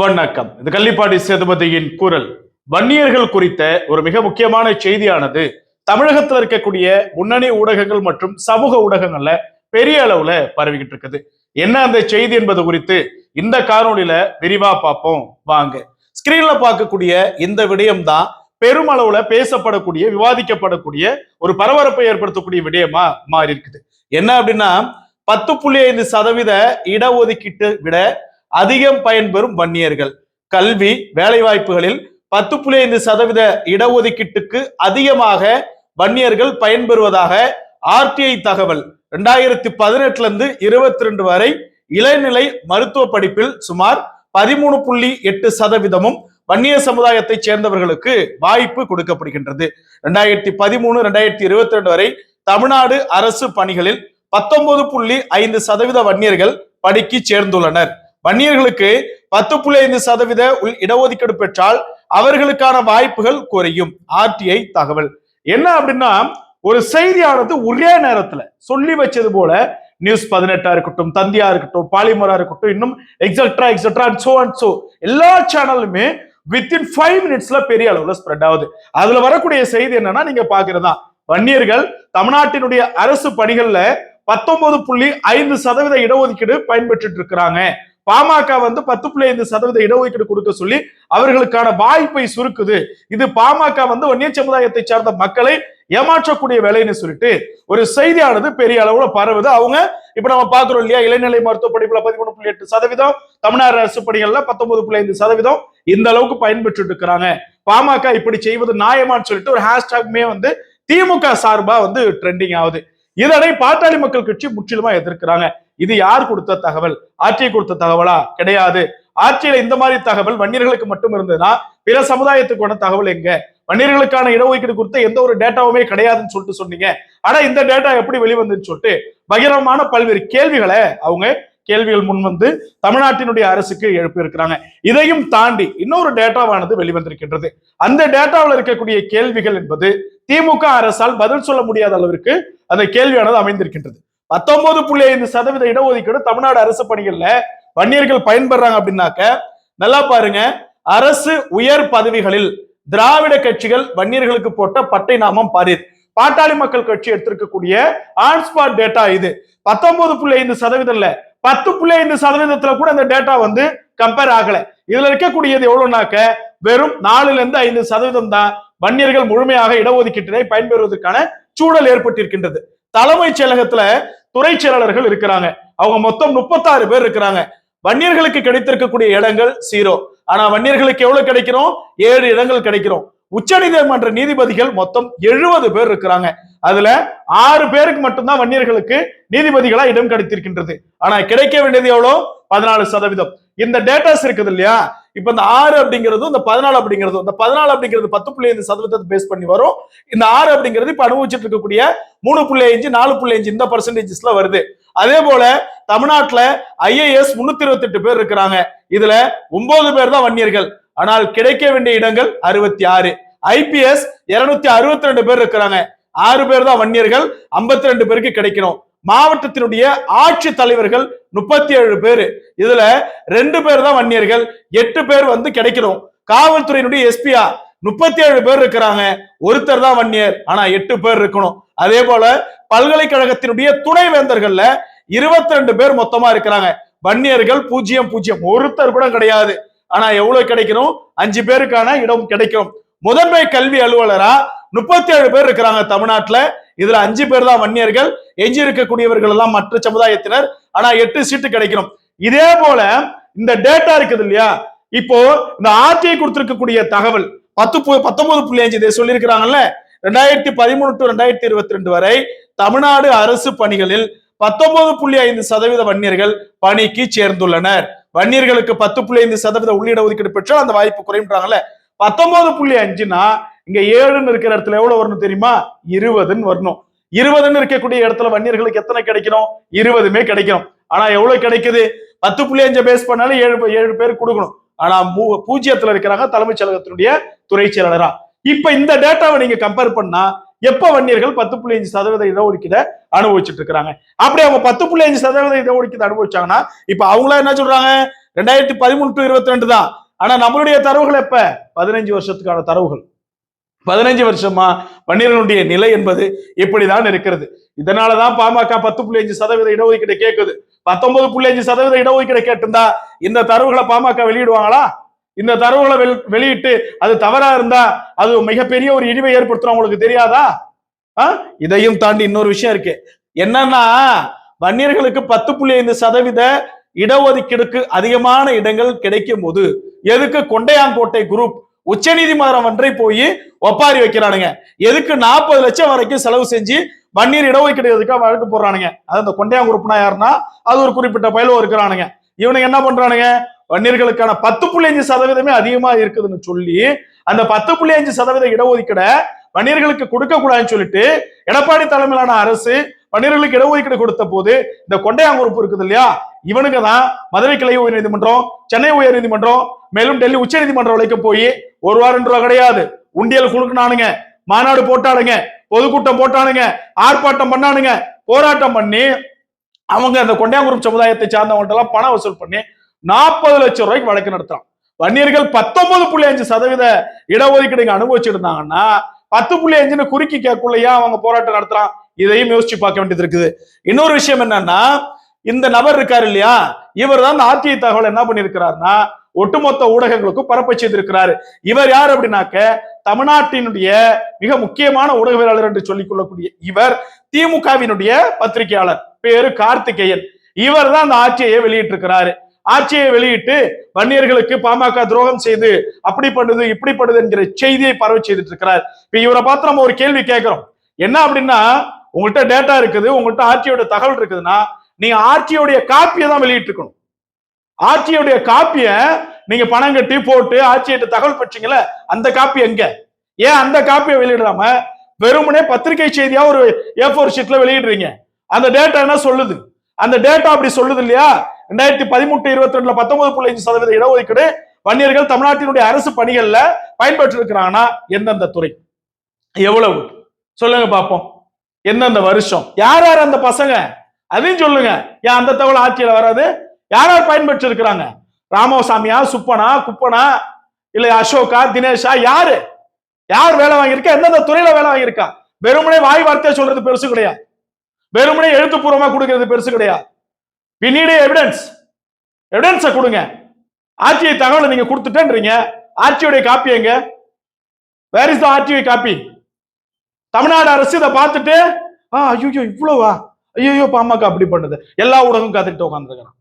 வணக்கம். இது கள்ளிப்பாடி சேதுபதியின் குரல். வன்னியர்கள் குறித்த ஒரு மிக முக்கியமான செய்தியானது தமிழகத்தில் இருக்கக்கூடிய முன்னணி ஊடகங்கள் மற்றும் சமூக ஊடகங்கள்ல பெரிய அளவுல பரவிக்கிட்டு இருக்குது. என்ன அந்த செய்தி என்பது குறித்து இந்த காணொலியில விரிவா பார்ப்போம். வாங்க. ஸ்கிரீன்ல பார்க்கக்கூடிய இந்த விடயம் தான் பெருமளவுல பேசப்படக்கூடிய விவாதிக்கப்படக்கூடிய ஒரு பரபரப்பை ஏற்படுத்தக்கூடிய விடயமா மாறி இருக்குது என்ன அப்படின்னா பத்து புள்ளி ஐந்து சதவீத இடஒதுக்கீட்டு விட அதிகம் பயன்பெறும் வன்னியர்கள். கல்வி வேலைவாய்ப்புகளில் பத்து புள்ளி ஐந்து சதவீத இடஒதுக்கீட்டுக்கு அதிகமாக வன்னியர்கள் பயன்பெறுவதாக ஆர்டிஐ தகவல். ரெண்டாயிரத்தி பதினெட்டுல இருந்து இருபத்தி ரெண்டு வரை இளநிலை மருத்துவ படிப்பில் சுமார் பதிமூணு புள்ளி எட்டு சதவீதமும் வன்னிய சமுதாயத்தைச் சேர்ந்தவர்களுக்கு வாய்ப்பு கொடுக்கப்படுகின்றது. ரெண்டாயிரத்தி பதிமூணு ரெண்டாயிரத்தி இருபத்தி ரெண்டு வரை தமிழ்நாடு அரசு பணிகளில் பத்தொன்பது புள்ளி ஐந்து சதவீத வன்னியர்கள் படிக்கு சேர்ந்துள்ளனர். வன்னியர்களுக்கு பத்து புள்ளி ஐந்து சதவீத உள் இடஒதுக்கீடு பெற்றால் அவர்களுக்கான வாய்ப்புகள் குறையும். ஆர்டிஐ தகவல். என்ன அப்படின்னா ஒரு செய்தியானது ஒரே நேரத்துல சொல்லி வச்சது போல நியூஸ் பதினெட்டா இருக்கட்டும் தந்தியா இருக்கட்டும் பாலிமரா இருக்கட்டும் இன்னும் extra extra and so and so எல்லா சேனலுமே வித்தின் ஃபைவ் மினிட்ஸ்ல பெரிய அளவுல ஸ்ப்ரெட் ஆகுது. அதுல வரக்கூடிய செய்தி என்னன்னா நீங்க பாக்குறதா. வன்னியர்கள் தமிழ்நாட்டினுடைய அரசு பணிகள்ல பத்தொன்பது புள்ளி ஐந்து சதவீத இடஒதுக்கீடு பயன்பெற்றுட்டு இருக்கிறாங்க. பாமக வந்து பத்து புள்ளி ஐந்து சதவீத இடஒதுக்கீடு கொடுக்க சொல்லி அவர்களுக்கான வாய்ப்பை சுருக்குது. இது பாமக வந்து வன்னிய சமுதாயத்தை சார்ந்த மக்களை ஏமாற்றக்கூடிய வேலைன்னு சொல்லிட்டு ஒரு செய்தியானது பெரிய அளவுல பரவுது. அவங்க இப்ப நம்ம பாக்குறோம் இல்லையா இளைநிலை மருத்துவ படிப்புல பதிமூணு புள்ளி எட்டு சதவீதம் தமிழ்நாடு அரசு பணிகள்ல பத்தொன்பது புள்ளி ஐந்து சதவீதம் இந்த அளவுக்கு பயன்பெற்று இருக்கிறாங்க. பாமக இப்படி செய்வது நியாயமான்னு சொல்லிட்டு ஒரு ஹேஷ்டாகுமே வந்து திமுக சார்பா வந்து ட்ரெண்டிங் ஆகுது. இதனை பாட்டாளி மக்கள் கட்சி முற்றிலுமா எதிர்க்கிறாங்க. இது யார் கொடுத்த தகவல்? ஆட்சியை கொடுத்த தகவலா? கிடையாது. ஆட்சியில இந்த மாதிரி தகவல் வன்னியர்களுக்கு மட்டும் இருந்ததுன்னா பிற சமுதாயத்துக்கான தகவல் எங்க? வன்னியர்களுக்கான இடஒதுக்கீடு கொடுத்த எந்த ஒரு டேட்டாவுமே கிடையாதுன்னு சொல்லிட்டு சொன்னீங்க. ஆனா இந்த டேட்டா எப்படி வெளிவந்துன்னு சொல்லிட்டு பகிரமான பல்வேறு கேள்விகளை அவங்க கேள்விகள் முன் வந்து தமிழ்நாட்டினுடைய அரசுக்கு எழுப்பியிருக்கிறாங்க. இதையும் தாண்டி இன்னொரு டேட்டாவானது வெளிவந்திருக்கின்றது. அந்த டேட்டாவில் இருக்கக்கூடிய கேள்விகள் என்பது திமுக அரசால் பதில் சொல்ல முடியாத அளவிற்கு அந்த கேள்வியானது அமைந்திருக்கின்றது. பத்தொன்பது புள்ளி ஐந்து சதவீத இடஒதுக்கீடு தமிழ்நாடு அரசு பணிகள்ல வன்னியர்கள் பயன்பெறாங்க அப்படின்னாக்க நல்லா பாருங்க. அரசு உயர் பதவிகளில் திராவிட கட்சிகள் வன்னியர்களுக்கு போட்ட பட்டை நாமம் பாரீர் பாட்டாளி மக்கள் கட்சி எடுத்திருக்கக்கூடிய ஆன்ஸ்பாட் டேட்டா இது. பத்தொன்பது புள்ளி ஐந்து சதவீதம் இல்ல பத்து புள்ளி ஐந்து சதவீதத்துல கூட அந்த டேட்டா வந்து கம்பேர் ஆகல. இதுல இருக்கக்கூடியது எவ்வளவுனாக்க வெறும் நாலுல இருந்து ஐந்து சதவீதம் தான் வன்னியர்கள் முழுமையாக இடஒதுக்கீட்டினை பயன்பெறுவதற்கான சூழல் ஏற்பட்டிருக்கின்றது. தலைமைச் செயலகத்துல துறை செயலாளர்கள் இருக்கிறாங்க. அவங்க மொத்தம் முப்பத்தாறு பேர் இருக்கிறாங்க. வன்னியர்களுக்கு கிடைத்திருக்கக்கூடிய இடங்கள் சீரோ ஆனா வன்னியர்களுக்கு எவ்வளவு கிடைக்கிறோம்? ஏழு இடங்கள் கிடைக்கிறோம். உச்சநீதிமன்ற நீதிபதிகள் மொத்தம் எழுபது பேர் இருக்கிறாங்க. அதுல ஆறு பேருக்கு மட்டும்தான் வன்னியர்களுக்கு நீதிபதிகளா இடம் கிடைத்திருக்கின்றது. ஆனா கிடைக்க வேண்டியது எவ்வளவு பதினாலு சதவீதம். இந்த டேட்டாஸ் இருக்குது இல்லையா? இப்ப இந்த ஆறு அப்படிங்கிறதும் இந்த பதினாலு அப்படிங்கிறதும் இந்த பதினாலு அப்படிங்கிறது பத்து புள்ளி ஐந்து சதவீதத்தை பேஸ் பண்ணி வரும். இந்த ஆறு அப்படிங்கிறது இப்ப அனுபவிச்சுட்டு இருக்கக்கூடிய மூணு புள்ளி அஞ்சு நாலு புள்ளி அஞ்சு இந்த பர்சன்டேஜஸ்ல வருது. அதே போல தமிழ்நாட்டுல ஐஏஎஸ் முன்னூத்தி இருபத்தி எட்டு பேர் இருக்கிறாங்க. இதுல ஒன்பது பேர் தான் வன்னியர்கள். ஆனால் கிடைக்க வேண்டிய இடங்கள் அறுபத்தி ஆறு. ஐபிஎஸ் இருநூத்தி அறுபத்தி ரெண்டு பேர் இருக்கிறாங்க. ஆறு பேர் தான் வன்னியர்கள். ஐம்பத்தி ரெண்டு பேருக்கு கிடைக்கணும். மாவட்டத்தினுடைய ஆட்சி தலைவர்கள் முப்பத்தி ஏழு பேர். இதுல ரெண்டு பேர் தான் வன்னியர்கள். எட்டு பேர் வந்து கிடைக்கணும். காவல்துறையினுடைய எஸ்பியா முப்பத்தி ஏழு பேர் இருக்கிறாங்க. ஒருத்தர் தான் வன்னியர். ஆனா எட்டு பேர் இருக்கணும். அதே போல பல்கலைக்கழகத்தினுடைய துணைவேந்தர்கள்ல இருபத்தி ரெண்டு பேர் மொத்தமா இருக்கிறாங்க. வன்னியர்கள் பூஜ்ஜியம் பூஜ்ஜியம். ஒருத்தர் கூட கிடையாது. ஆனா எவ்வளவு கிடைக்கணும்? அஞ்சு பேருக்கான இடம் கிடைக்கும். முதன்மை கல்வி அலுவலரா முப்பத்தி ஏழு பேர் இருக்கிறாங்க தமிழ்நாட்டுல. இதுல அஞ்சு பேர் தான் வன்னியர்கள் எஞ்சி இருக்கக்கூடியவர்கள் எல்லாம் மற்ற சமுதாயத்தினர். ஆனா எட்டு சீட்டு கிடைக்கணும். இதே போல இந்த டேட்டா இருக்குது இல்லையா? இப்போ இந்த ஆர்டிஐ கொடுத்திருக்கக்கூடிய தகவல் பத்து பு- பத்தொன்பது புள்ளி அஞ்சு இதை சொல்லியிருக்கிறாங்கல்ல? ரெண்டாயிரத்தி பதிமூணு டு ரெண்டாயிரத்தி இருபத்தி ரெண்டு வரை தமிழ்நாடு அரசு பணிகளில் பத்தொன்பது புள்ளி ஐந்து சதவீத வன்னியர்கள் பணிக்கு சேர்ந்துள்ளனர். வன்னியர்களுக்கு பத்து புள்ளி ஐந்து சதவீத உள்ளிட ஒதுக்கீடு பெற்றால் அந்த வாய்ப்பு குறையுன்றாங்கல்ல பத்தொன்பது புள்ளி அஞ்சுனா இங்க ஏழுன்னு இருக்கிற இடத்துல எவ்வளவு வரணும் தெரியுமா? இருபதுன்னு வரணும். இருபதுன்னு இருக்கக்கூடிய இடத்துல வன்னியர்களுக்கு எத்தனை கிடைக்கணும்? இருபதுமே கிடைக்கும் ஆனா எவ்வளவு கிடைக்குது? பத்து புள்ளி அஞ்சு பேஸ் பண்ணாலும் ஏழு ஏழு பேர் கொடுக்கணும். ஆனா மூ- பூஜ்ஜியத்துல இருக்கிறாங்க தலைமைச் செயலகத்தினுடைய துறை செயலாளரா. இப்ப இந்த டேட்டாவை நீங்க கம்பேர் பண்ணா எப்ப வன்னியர்கள் பத்து புள்ளி அஞ்சு சதவீத இடஒதுக்கீட அனுபவிச்சுட்டு இருக்கிறாங்க? அப்படி அவங்க பத்து புள்ளி அஞ்சு சதவீத இடஒதுக்கீடு அனுபவிச்சாங்கன்னா இப்ப அவங்களா என்ன சொல்றாங்க? ரெண்டாயிரத்தி பதிமூணு டு இருபத்தி ரெண்டு தான். ஆனா நம்மளுடைய தரவுகள் எப்ப? பதினஞ்சு வருஷத்துக்கான தரவுகள். பதினஞ்சு வருஷமா வன்னியர்களுடைய நிலை என்பது இப்படிதான் இருக்கிறது. இதனாலதான் பாமக பத்து புள்ளி அஞ்சு சதவீத இடஒதுக்கீடு கேட்குது. பத்தொன்பது புள்ளி அஞ்சு சதவீத இடஒதுக்கீடு கேட்டிருந்தா இந்த தரவுகளை பாமக வெளியிடுவாங்களா? இந்த தரவுகளை வெளியிட்டு அது தவறா இருந்தா அது மிகப்பெரிய ஒரு இழிவை ஏற்படுத்தும் உங்களுக்கு தெரியாதா? ஆ? இதையும் தாண்டி இன்னொரு விஷயம் இருக்கு. என்னன்னா வன்னியர்களுக்கு பத்து புள்ளி ஐந்து சதவீத இடஒதுக்கீடுக்கு அதிகமான இடங்கள் கிடைக்கும் போது எதுக்கு கொண்டையாங்கோட்டை குரூப் உச்சநீதிமன்றம் ஒன்றை போய் ஒப்பாரி வைக்கிறானுங்க. எதுக்கு நாற்பது லட்சம் வரைக்கும் செலவு செஞ்சு வன்னியர் இடஒதுக்கீடு எதுக்காக வழக்கு போடுறானுங்க? அது அந்த கொண்டையா குரூப்னா யாருன்னா அது ஒரு குறிப்பிட்ட பயிலும் இருக்கிறானுங்க. இவனுங்க என்ன பண்றானுங்க? வன்னியர்களுக்கான பத்து புள்ளி அஞ்சு சதவீதமே அதிகமா இருக்குதுன்னு சொல்லி அந்த பத்து புள்ளி அஞ்சு சதவீத இடஒதுக்கீடை வன்னியர்களுக்கு கொடுக்க கூடாதுன்னு சொல்லிட்டு எடப்பாடி தலைமையிலான அரசு வன்னியர்களுக்கு இடஒதுக்கீடு கொடுத்த போது இந்த கொண்டையாங் இருக்குது இல்லையா? இவனுங்க தான் மதுரை கிளை உயர் நீதிமன்றம் சென்னை உயர் நீதிமன்றம் மேலும் டெல்லி உச்ச நீதிமன்றம் வரைக்கும் போய் ஒரு வாரம் ரூபா கிடையாது. உண்டியல் குழுக்கினானுங்க மாநாடு போட்டானுங்க பொதுக்கூட்டம் போட்டானுங்க ஆர்ப்பாட்டம் பண்ணானுங்க. போராட்டம் பண்ணி அவங்க அந்த கொண்டையாங்குறும் சமுதாயத்தை சார்ந்தவங்கள்ட்ட எல்லாம் பணம் வசூல் பண்ணி நாற்பது லட்சம் ரூபாய்க்கு வழக்கு நடத்துறான். வன்னியர்கள் பத்தொன்பது புள்ளி அஞ்சு சதவீத இடஒதுக்கீடு இங்க அனுபவிச்சுட்டு இருந்தாங்கன்னா பத்து புள்ளி அஞ்சுன்னு குறுக்கி கேட்குள்ளையா அவங்க போராட்டம் நடத்துறான். இதையும் யோசிச்சு பார்க்க வேண்டியது இருக்குது. இன்னொரு விஷயம் என்னன்னா இந்த நபர் இருக்காரு இல்லையா? இவர் தான் இந்த ஆர்டிஐ தகவல் என்ன பண்ணிருக்கிறாருன்னா ஒட்டுமொத்த ஊடகங்களுக்கும் பரப்ப செய்திருக்கிறாரு. இவர் யார் அப்படின்னாக்க தமிழ்நாட்டினுடைய மிக முக்கியமான ஊடகவியலாளர் என்று சொல்லிக் கொள்ளக்கூடிய இவர் திமுகவினுடைய பத்திரிகையாளர். பேரு கார்த்திகேயன். இவர் தான் அந்த ஆட்சியை வெளியிட்டிருக்கிறாரு. ஆட்சியை வெளியிட்டு வன்னியர்களுக்கு பாமக துரோகம் செய்து அப்படி பண்ணுது இப்படி பண்ணுது என்கிற செய்தியை பரவ செய்துட்டு இருக்கிறார் இப்ப இவரை பார்த்து நம்ம ஒரு கேள்வி கேட்கிறோம். என்ன அப்படின்னா உங்கள்கிட்ட டேட்டா இருக்குது உங்கள்கிட்ட ஆட்சியோட தகவல் இருக்குதுன்னா நீ ஆட்சியோடைய காப்பியை தான் வெளியிட்டு இருக்கணும் ஆட்சியோடைய காப்பிய நீங்க பணம் கட்டி போட்டு ஆட்சியிட்ட தகவல் பெற்றீங்கல்ல அந்த காப்பி எங்க? ஏன் அந்த காப்பியை வெளியிடாம வெறுமனே பத்திரிகை செய்தியா ஒரு ஏ ஃபோர் ஷீட்ல வெளியிடுறீங்க? அந்த டேட்டா என்ன சொல்லுது? அந்த டேட்டா அப்படி சொல்லுது இல்லையா? ரெண்டாயிரத்தி பதிமூட்டு இருபத்தி ரெண்டுல பத்தொன்பது புள்ளி அஞ்சு சதவீத இடஒதுக்கீடு வன்னியர்கள் தமிழ்நாட்டினுடைய அரசு பணிகள்ல பயன்பெற்று இருக்கிறாங்கன்னா எந்தெந்த துறை? எவ்வளவு? சொல்லுங்க பார்ப்போம். எந்தெந்த வருஷம்? யார் யார் அந்த பசங்க? அதையும் சொல்லுங்க. ஏன் அந்த தகவல் ஆட்சியில வராது? யார் யார் பயன்பெற்று இருக்கிறாங்க ராமசாமியா சுப்பனா குப்பனா இல்லை அசோகா தினேஷா யாரு? யார் வேலை வாங்கியிருக்கா? எந்தெந்த துறையில வேலை வாங்கியிருக்கா? வெறுமனே வாய் வார்த்தையை சொல்றது பெருசு கிடையாது. வெறுமனே எழுத்துப்பூர்வமா கொடுக்கறது பெருசு கிடையாது. வி நீடு எவிடன்ஸ் எவிடன்ஸை கொடுங்க. ஆட்சியை தகவலை நீங்க கொடுத்துட்டேன்றீங்க. ஆட்சியுடைய காப்பி எங்க? Where is the RTI copy? Tamil Nadu அரசு இதை பார்த்துட்டு ஆ ஐயோ இவ்வளவா? ஐயோ பாமக அப்படி பண்ணுது. எல்லா ஊடகம் கத்துக்கிட்டு உட்காந்துருக்கான்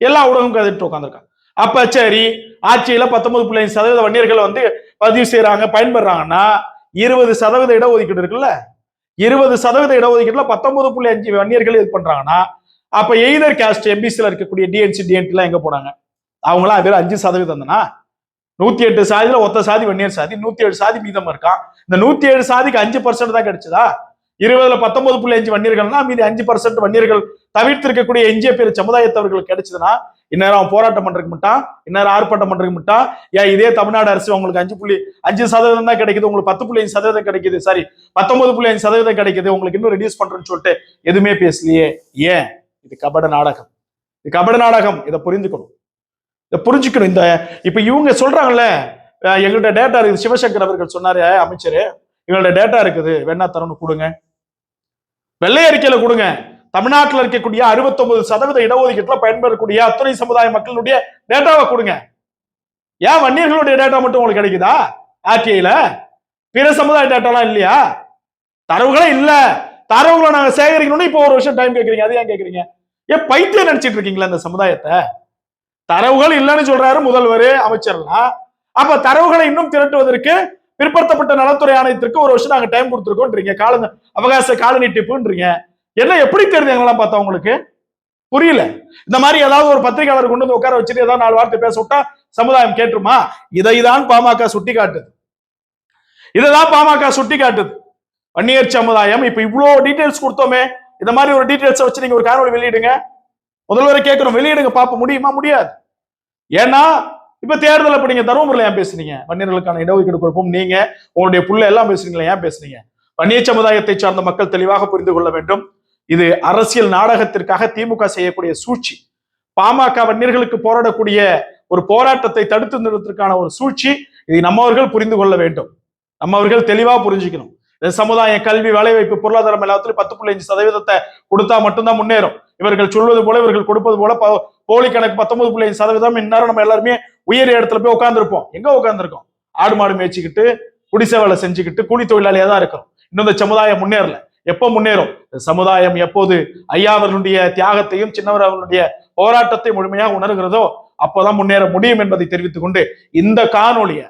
எல்லா ஊடகம் கத்துக்கிட்டு உட்காந்துருக்கான் அப்ப சரி ஆட்சியில பத்தொன்பது புள்ளி ஐந்து சதவீத வன்னியர்கள் வந்து பதிவு செய்யறாங்க பயன்படுறாங்கன்னா இருபது சதவீத இடஒதுக்கீடு இருக்குல்ல? இருபது சதவீத இடஒதுக்கீடுல பத்தொன்பது புள்ளி அஞ்சு வன்னியர்கள் இது பண்றாங்கன்னா அப்ப எய்தர் கேஸ்ட் எம்பிசில இருக்கக்கூடிய டிஎன்சி டிஎன்டி எல்லாம் எங்க போனாங்க? அவங்களாம் வெறும் அஞ்சு சதவீதம் தானா? நூத்தி எட்டு சாதியில ஒத்த சாதி வன்னியர் சாதி நூத்தி ஏழு சாதி மீதம் இருக்கான் இந்த நூத்தி ஏழு சாதிக்கு அஞ்சு பர்சன்ட் தான் கிடைச்சதா? இருபதுல பத்தொன்பது புள்ளி அஞ்சு வன்னியர்கள்னா மீதி அஞ்சு பர்சன்ட் வன்னியர்கள் தவிர்த்து இருக்கக்கூடிய எஞ்சிய பேர் சமுதாயத்தவர்களுக்கு கிடைச்சதுன்னா இந்நேரம் அவன் போராட்டம் பண்றதுக்கு மட்டும் இந்நேரம் ஆர்ப்பாட்டம் பண்றதுக்கு மட்டும் ஏன் இதே தமிழ்நாடு அரசு உங்களுக்கு அஞ்சு புள்ளி அஞ்சு சதவீதம் தான் கிடைக்குது உங்களுக்கு பத்து புள்ளி அஞ்சு சதவீதம் கிடைக்குது சாரி பத்தொன்பது புள்ளி அஞ்சு சதவீதம் கிடைக்குது உங்களுக்கு இன்னும் ரெடியூஸ் பண்றேன்னு சொல்லிட்டு எதுவுமே பேசலையே. ஏன்? இது கபட நாடகம். இது கபட நாடகம். இதை புரிந்துக்கணும். இதை புரிஞ்சுக்கணும். இந்த இப்ப இவங்க சொல்றாங்கல்ல எங்கள்கிட்ட டேட்டா இருக்குது. சிவசங்கர் அவர்கள் சொன்னாரு அமைச்சர் எங்கள்ட்ட டேட்டா இருக்குது. வேணா தரணும் கொடுங்க. வெள்ளை அறிக்கையில கொடுங்க. தமிழ்நாட்டில் இருக்கக்கூடிய 69% சதவீத இடஒதுக்கீட்டில் பயன்பெறக்கூடிய அத்துணை சமுதாய மக்களுடைய டேட்டாவை கொடுங்க. ஏன் வன்னியர்களுடைய டேட்டா மட்டும் உங்களுக்கு கிடைக்குதா? ஆர்டிஐல? பிற சமுதாய டேட்டாலாம் இல்லையா? தரவுகளே இல்ல. தரவுகளை நாங்க சேகரிக்கணும்னு இப்போ ஒரு வருஷம் டைம் கேக்குறீங்க. அது ஏன் கேக்குறீங்க? ஏன் பைத்தியம் நினைச்சிட்டு இருக்கீங்களா இந்த சமுதாயத்தை? தரவுகள் இல்லைன்னு சொல்றாரு முதல்வர் அமைச்சர்லாம். அப்ப தரவுகளை இன்னும் திரட்டுவதற்கு பிற்படுத்தப்பட்ட நலத்துறை ஆணையத்திற்கு ஒரு வருஷம் நாங்க டைம் கொடுத்துருக்கோன்றீங்க. கால அவகாச கால நீட்டிப்புன்றீங்க என்ன எப்படி தெரியுது எங்கெல்லாம் பார்த்தா உங்களுக்கு? புரியல. இந்த மாதிரி ஏதாவது ஒரு பத்திரிகையாளர் கொண்டு வந்து உட்கார வச்சுட்டு ஏதாவது நாலு வார்த்தை பேச விட்டா சமுதாயம் கேட்டுருமா? இதைதான் பாமக சுட்டி காட்டுது இதைதான் பாமக சுட்டி காட்டுது வன்னியர் சமுதாயம் இப்ப இவ்வளவு டீட்டெயில்ஸ் கொடுத்தோமே இந்த மாதிரி ஒரு டீட்டெயில்ஸ் வச்சு நீங்க ஒரு காணொலி வெளியிடுங்க. முதல்வரை கேட்கிறோம் வெளியிடுங்க பார்ப்ப முடியுமா? முடியாது. ஏன்னா இப்ப தேர்தல் அப்ப நீங்க தருமபுரியில ஏன் பேசுறீங்க? வன்னியர்களுக்கான இடஒதுக்கீடு கொடுப்போம். நீங்க உங்களுடைய புள்ள எல்லாம் பேசுறீங்களா ஏன் பேசுனீங்க வன்னிய சமுதாயத்தை சார்ந்த மக்கள் தெளிவாக புரிந்து கொள்ள வேண்டும். இது அரசியல் நாடகத்திற்காக திமுக செய்யக்கூடிய சூழ்ச்சி. பாமக வன்னியர்களுக்கு போராடக்கூடிய ஒரு போராட்டத்தை தடுத்து நிறுவதற்கான ஒரு சூழ்ச்சி. இதை நம்மவர்கள் புரிந்து கொள்ள வேண்டும். நம்மவர்கள் தெளிவா புரிஞ்சுக்கணும். இந்த சமுதாயம் கல்வி வேலைவாய்ப்பு பொருளாதாரம் எல்லாத்துலயும் பத்து புள்ளி அஞ்சு சதவீதத்தை கொடுத்தா மட்டும்தான் முன்னேறும். இவர்கள் சொல்வது போல இவர்கள் கொடுப்பது போல போலி கணக்கு பத்தொன்பது புள்ளி அஞ்சு சதவீதம் இந்நேரம் நம்ம எல்லாருமே உயர் இடத்துல போய் உட்காந்துருப்போம் எங்க உட்காந்துருக்கோம் ஆடு மாடு மேய்ச்சிக்கிட்டு குடிசை வேலை செஞ்சுக்கிட்டு கூலி தொழிலாளியா தான் இருக்கிறோம். இன்னும் இந்த சமுதாயம் முன்னேறல. எப்போ முன்னேறும்? சமுதாயம் எப்போது ஐயா அவர்களுடைய தியாகத்தையும் சின்னவர் அவர்களுடைய போராட்டத்தை முழுமையாக உணர்கிறதோ அப்போதான் முன்னேற முடியும் என்பதை தெரிவித்துக் கொண்டு இந்த காணொலிய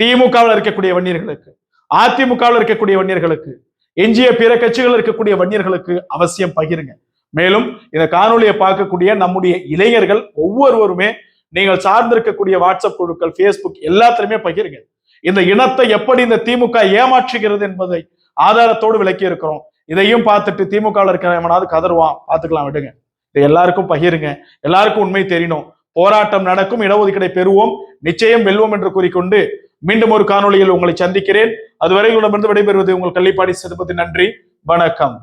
திமுகவில் இருக்கக்கூடிய வன்னியர்களுக்கு அதிமுகவில் இருக்கக்கூடிய வன்னியர்களுக்கு எஞ்சிய பிற கட்சிகள் இருக்கக்கூடிய வன்னியர்களுக்கு அவசியம் பகிருங்க. மேலும் இந்த காணொலியை பார்க்கக்கூடிய நம்முடைய இளைஞர்கள் ஒவ்வொருவருமே நீங்கள் சார்ந்திருக்கக்கூடிய வாட்ஸ்அப் குழுக்கள் ஃபேஸ்புக் எல்லாத்திலுமே பகிருங்க. இந்த இனத்தை எப்படி இந்த திமுக ஏமாற்றுகிறது என்பதை ஆதாரத்தோடு விளக்கி இருக்கிறோம். இதையும் பார்த்துட்டு திமுகவில் இருக்கிற கதருவான் கதறுவான் பார்த்துக்கலாம் விடுங்க. இது எல்லாருக்கும் பகிருங்க. எல்லாருக்கும் உண்மை தெரியணும். போராட்டம் நடக்கும் இடஒதுக்கீடை பெறுவோம். நிச்சயம் வெல்வோம் என்று கூறிக்கொண்டு மீண்டும் ஒரு காணொளியில் உங்களை சந்திக்கிறேன். அதுவரை உங்களிடமிருந்து விடைபெறுவது உங்கள் கள்ளிப்பாடி சிறுபதி நன்றி. வணக்கம்.